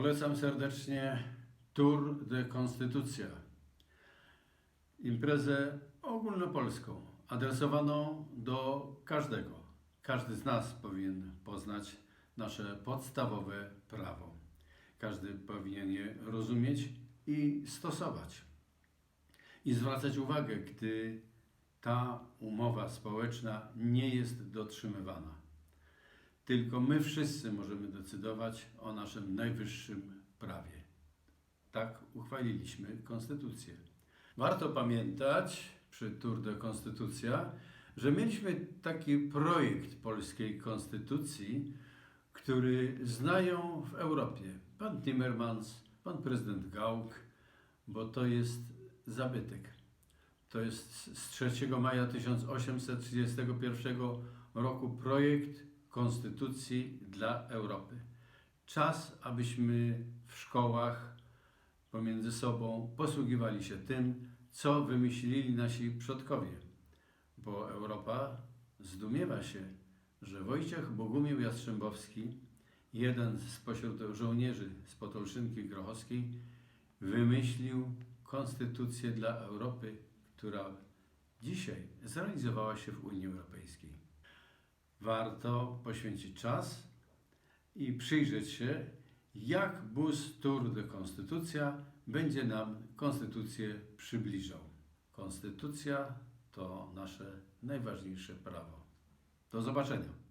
Polecam serdecznie Tour de Konstytucja. Imprezę ogólnopolską, adresowaną do każdego. Każdy z nas powinien poznać nasze podstawowe prawo. Każdy powinien je rozumieć i stosować. I zwracać uwagę, gdy ta umowa społeczna nie jest dotrzymywana. Tylko my wszyscy możemy decydować o naszym najwyższym prawie. Tak uchwaliliśmy konstytucję. Warto pamiętać przy Tour de Konstytucja, że mieliśmy taki projekt polskiej konstytucji, który znają w Europie pan Timmermans, pan prezydent Gauck, bo to jest zabytek. To jest z 3 maja 1831 roku projekt konstytucji dla Europy. Czas, abyśmy w szkołach pomiędzy sobą posługiwali się tym, co wymyślili nasi przodkowie. Bo Europa zdumiewa się, że Wojciech Bogumił Jastrzębowski, jeden spośród żołnierzy z Potolszynki Grochowskiej, wymyślił konstytucję dla Europy, która dzisiaj zrealizowała się w Unii Europejskiej. Warto poświęcić czas i przyjrzeć się, jak bus Tour de Konstytucja będzie nam konstytucję przybliżał. Konstytucja to nasze najważniejsze prawo. Do zobaczenia.